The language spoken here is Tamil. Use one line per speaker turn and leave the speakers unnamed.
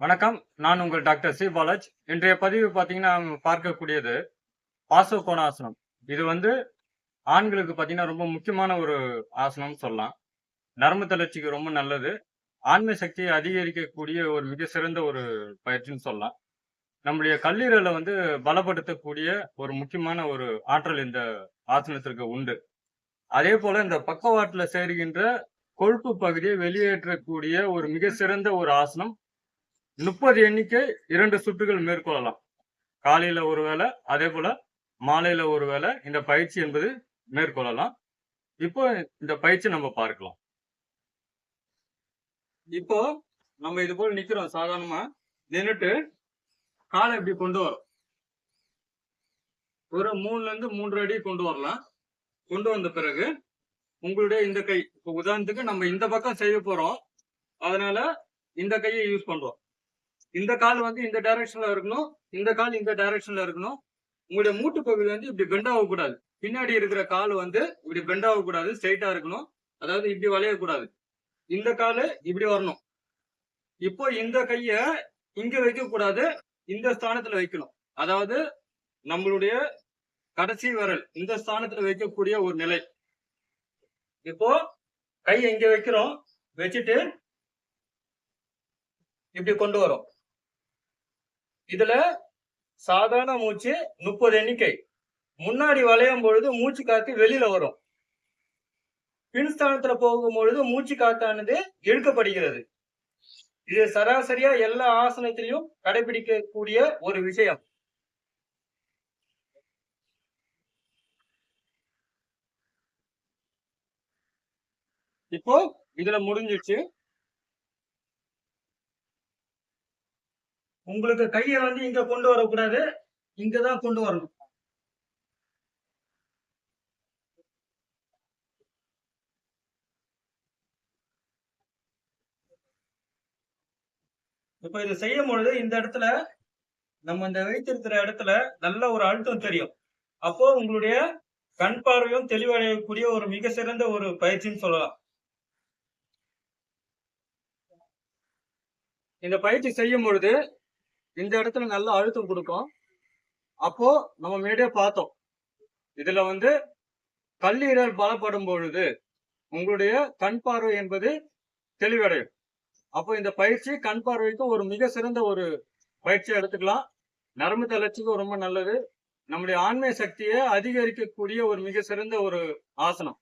வணக்கம். நான் உங்கள் டாக்டர் சி. பாலாஜ். இன்றைய பதிவு பார்த்தீங்கன்னா பார்க்கக்கூடியது பாசோ கோணாசனம் இது வந்து ஆண்களுக்கு பார்த்தீங்கன்னா ரொம்ப முக்கியமான ஒரு ஆசனம் சொல்லலாம். நரம்பு தளர்ச்சிக்கு ரொம்ப நல்லது. ஆண்மை சக்தியை அதிகரிக்கக்கூடிய ஒரு மிக சிறந்த ஒரு பயிற்சின்னு சொல்லலாம். நம்முடைய கல்லீரலை வந்து பலப்படுத்தக்கூடிய ஒரு முக்கியமான ஒரு ஆற்றல் இந்த ஆசனத்திற்கு உண்டு. அதே போல இந்த பக்கவாட்டில் சேருகின்ற கொழுப்பு பகுதியை வெளியேற்றக்கூடிய ஒரு மிக சிறந்த ஒரு ஆசனம் முப்பது எண்ணிக்கை இரண்டு சுற்றுகள் மேற்கொள்ளலாம். காலையில ஒரு வேளை அதே போல மாலையில ஒரு வேளை இந்த பயிற்சி என்பது மேற்கொள்ளலாம். இப்போ இந்த பயிற்சி நம்ம பார்க்கலாம். இப்போ நம்ம இது போல நிக்கிறோம் சாதாரணமா. நின்றுட்டு காலை இப்படி கொண்டு வரோம். ஒரு மூணுல இருந்து மூன்று அடி கொண்டு வரலாம். கொண்டு வந்த பிறகு உங்களுடைய இந்த கை இப்போ உதாரணத்துக்கு நம்ம இந்த பக்கம் செய்ய போறோம். அதனால இந்த கையை யூஸ் பண்றோம். இந்த கால் வந்து இந்த டைரக்ஷன்ல இருக்கணும் இந்த கால் இந்த டைரக்ஷன்ல இருக்கணும். உங்களுடைய மூட்டு பகுதி வந்து இப்படி பெண்ட் ஆகக்கூடாது. பின்னாடி இருக்கிற கால் வந்து இப்படி பெண்ட் ஆகக்கூடாது ஸ்ட்ரைட்டா இருக்கணும். அதாவது இப்படி வளையக்கூடாது. இந்த கால் இப்படி வரணும். இப்போ இந்த கைய இங்க வைக்க கூடாது இந்த ஸ்தானத்துல வைக்கணும். அதாவது நம்மளுடைய கடைசி விரல் இந்த ஸ்தானத்துல வைக்கக்கூடிய ஒரு நிலை. இப்போ கை இங்க வைக்கிறோம் வச்சுட்டு இப்படி கொண்டு வரோம். இதுல சாதாரண மூச்சு முப்பது எண்ணிக்கை. முன்னாடி வளையும் பொழுது மூச்சு காத்து வெளியில வரும். பின்ஸ்தானத்துல போகும் பொழுது மூச்சு காத்தானது இழுக்கப்படுகிறது. இது சராசரியா எல்லா ஆசனத்திலையும் கடைபிடிக்கக்கூடிய ஒரு விஷயம். இப்போ இதுல முடிஞ்சிச்சு உங்களுக்கு கையை வந்து இங்க கொண்டு வரக்கூடாது. இங்கதான் கொண்டு வரணும். இப்ப இதை செய்யும் பொழுது இந்த இடத்துல நம்ம இந்த வைத்திருக்கிற இடத்துல நல்ல ஒரு அழுத்தம் தெரியும். அப்போ உங்களுடைய கண் பார்வையும் தெளிவடையக்கூடிய ஒரு மிக சிறந்த ஒரு பயிற்சின்னு சொல்லலாம். இந்த பயிற்சி செய்யும் பொழுது இந்த இடத்துல நல்ல அழுத்தம் கொடுக்கும். அப்போ நம்ம முன்னாடியே பார்த்தோம். இதுல வந்து கல்லீரல் பலப்படும் பொழுது உங்களுடைய கண் பார்வை என்பது தெளிவடையும். அப்போ இந்த பயிற்சி கண் பார்வைக்கு ஒரு மிக சிறந்த ஒரு பயிற்சியை எடுத்துக்கலாம். நரம்பு தளர்ச்சிக்கும் ரொம்ப நல்லது. நம்முடைய ஆண்மை சக்தியை அதிகரிக்கக்கூடிய ஒரு மிக சிறந்த ஒரு ஆசனம்.